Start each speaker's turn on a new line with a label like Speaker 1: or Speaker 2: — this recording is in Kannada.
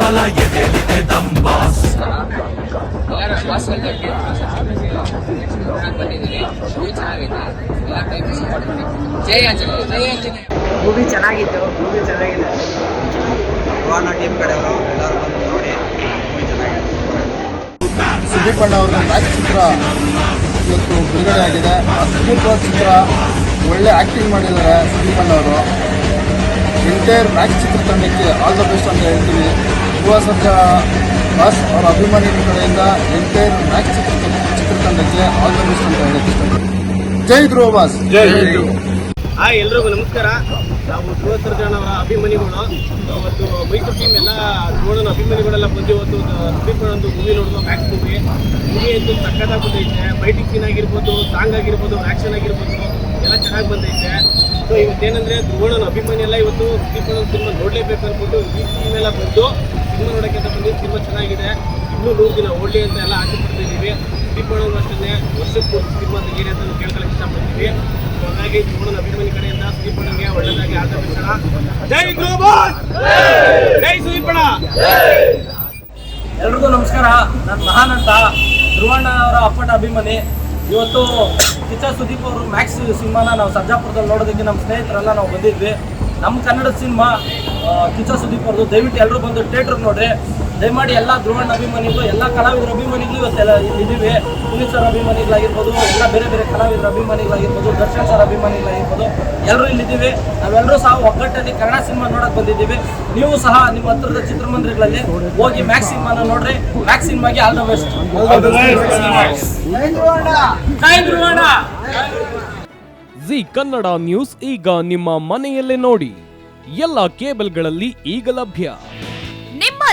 Speaker 1: ಬಲ ಎದೆಲಿದೆ ದಂಬಾಸ್
Speaker 2: ಮೂವಿ
Speaker 3: ಚೆನ್ನಾಗಿತ್ತು ಮೂವಿ ಚೆನ್ನಾಗಿದೆ.
Speaker 4: ಟೀಮ್ ಕಡೆಯವರು ಎಲ್ಲರೂ ಬಂದು ನೋಡಿ ಮೂವಿ ಚೆನ್ನಾಗಿದೆ.
Speaker 5: ಸುದೀಪ್ ಅಣ್ಣ ಅವರ ಮ್ಯಾಚ್ ಚಿತ್ರ ಇವತ್ತು ಬಿಡುಗಡೆ ಆಗಿದೆ. ಅದ್ಭುತವಾದ ಚಿತ್ರ. ಒಳ್ಳೆ ಆ್ಯಕ್ಟಿಂಗ್ ಮಾಡಿದ್ದಾರೆ ಸುದೀಪ್ ಅಣ್ಣ ಅವರು. ಎಂಟೈರ್ ಮ್ಯಾಚ್ ಚಿತ್ರತಂಡಕ್ಕೆ ಆಲ್ ದ ಬೆಸ್ಟ್ ಅಂತ ಹೇಳ್ತೀನಿ. ಯುವ ಸರ್ಜ ಬಾಸ್ ಅವರ ಅಭಿಮಾನಿಗಳ ಕಡೆಯಿಂದ ಎಂಟೈರ್ ಮ್ಯಾಚ್ ಚಿತ್ರ ಚಿತ್ರತಂಡಕ್ಕೆ ಆಲ್ ದ ಬೆಸ್ಟ್ ಅಂತ ಹೇಳಕ್ಕೆ ಇಷ್ಟಪಡ್ತೀನಿ. ಜೈ ಧ್ರುವ ಬಾಸ್. ಜೈ
Speaker 6: ಹಾಯ್ ಎಲ್ರಿಗೂ ನಮಸ್ಕಾರ. ನಾವು ಧ್ರುವ ಸರ್ಜಾನ್ ಅವರ ಅಭಿಮಾನಿಗಳು. ಅವತ್ತು ಮೈಸೂರು ಟೀಮ್ ಎಲ್ಲ ನೋಡೋಣ ಅಭಿಮಾನಿಗಳೆಲ್ಲ ಬಂದು ಇವತ್ತು ಅಭಿಮಾನ ಒಂದು ಮೂವಿ ನೋಡೋದು ಮ್ಯಾಕ್ಸ್ ಮೂವಿ ಮೂವಿ ಅಂತೂ ಸಕ್ಕತ್ತಾಗಿ ಬಂದೈತೆ ಫೈಟಿಂಗ್ ಸೀನ್ ಆಗಿರ್ಬೋದು ಸಾಂಗ್ ಆಗಿರ್ಬೋದು ಆ್ಯಕ್ಷನ್ ಆಗಿರ್ಬೋದು. ಎಲ್ಲ ಚೆನ್ನಾಗಿ ಬಂದೈತೆ. ಸೊ ಇವತ್ತೇನಂದ್ರೆ ಅಭಿಮಾನಿ ಎಲ್ಲ ಇವತ್ತು ಒಂದು ಸಿನಿಮಾ ನೋಡಲೇಬೇಕು ಅಂದ್ಬಿಟ್ಟು ಈ ಬಂದು ಸಿನಿಮಾ ನೋಡೋಕ್ಕೆ ಅಂತ ಬಂದು ಸಿನಿಮಾ ಚೆನ್ನಾಗಿದೆ. ಇನ್ನೂ ನೂರು ದಿನ ಓಡಲಿ ಅಂತ ಎಲ್ಲ ಆಸೆ ಪಡ್ತಿದ್ದೀವಿ ಸುದೀಪ್ ಅಣ್ಣವ್ರು ಅಷ್ಟೇ ವರ್ಷಕ್ಕೆ ಸಿನಿಮಾ ತೆಗೀರಿ ಅಂತ ಕೇಳ್ಕೊಳಕ್ಕೆ ಇಷ್ಟಪಡ್ತೀವಿ. ಹಾಗಾಗಿ ಧ್ರುವಣನ ಅಭಿಮಾನಿ ಕಡೆಯಿಂದ ದೀಪಣ್ಣಗೆ ಒಳ್ಳೆಯದಾಗಿ ಆಟ ಜೈ ಧ್ರುವ ಜೈ ಸುದೀಪ್ ಅಣ್ಣ
Speaker 3: ಎಲ್ರಿಗೂ ನಮಸ್ಕಾರ. ನಾನು ಮಹಾನ್ ಅಂತ ಧ್ರುವಣ್ಣ ಅವರ ಅಪ್ಪಟ ಅಭಿಮಾನಿ. ಇವತ್ತು ಕಿಚ್ಚ ಸುದೀಪ್ ಅವರು ಮ್ಯಾಕ್ಸ್ ಸಿನಿಮಾನ ನಾವು ಸರ್ಜಾಪುರದಲ್ಲಿ ನೋಡೋದಕ್ಕೆ ನಮ್ಮ ಸ್ನೇಹಿತರೆಲ್ಲ ನಾವು ಬಂದಿದ್ವಿ. ನಮ್ಮ ಕನ್ನಡ ಸಿನಿಮಾ ಕಿಚ್ಚ ಸುದೀಪ್ ಅವ್ರದ್ದು ದಯವಿಟ್ಟು ಎಲ್ಲರೂ ಬಂದು ಥಿಯೇಟ್ರಿಗೆ ನೋಡ್ರಿ. ದಯಮಾಡಿ ಎಲ್ಲ ಧ್ರುವಣ್ಣ ಅಭಿಮಾನಿಗಳು ಎಲ್ಲ ಕಲಾವಿದರ ಅಭಿಮಾನಿಗಳು ಇವತ್ತೆಲ್ಲ ಇದ್ದೀವಿ. ಪುನೀತ್ ಸರ್ ಅಭಿಮಾನಿಗಳಾಗಿರ್ಬೋದು ಎಲ್ಲ ಬೇರೆ ಬೇರೆ ಕಲಾವಿದರ ಅಭಿಮಾನಿಗಳಾಗಿರ್ಬೋದು ದರ್ಶನ್ ಸರ್ ಅಭಿಮಾನಿಗಳಾಗಿರ್ಬೋದು ಎಲ್ಲರೂ ಇಲ್ಲಿದ್ದೀವಿ. ನಾವೆಲ್ಲರೂ ಸಹ ಒಗ್ಗಟ್ಟಲ್ಲಿ ಕನ್ನಡ ಸಿನಿಮಾ ನೋಡಕ್ ಬಂದಿದ್ದೀವಿ. ನೀವು ಸಹ ನಿಮ್ಮ ಹತ್ರದ ಚಿತ್ರಮಂದಿರಗಳಲ್ಲಿ ಹೋಗಿ ಮ್ಯಾಕ್ಸ್ ಸಿನಿಮಾನ ನೋಡ್ರಿ. ಮ್ಯಾಕ್ಸ್ ಸಿನಿಮಾಗೆ ಆಲ್ ದ ಬೆಸ್ಟ್ ಜೈ
Speaker 7: ಕನ್ನಡ ನ್ಯೂಸ್ ಈಗ ನಿಮ್ಮ ಮನೆಯಲ್ಲೇ ನೋಡಿ. ಎಲ್ಲ ಕೇಬಲ್ಗಳಲ್ಲಿ ಈಗ ಲಭ್ಯ.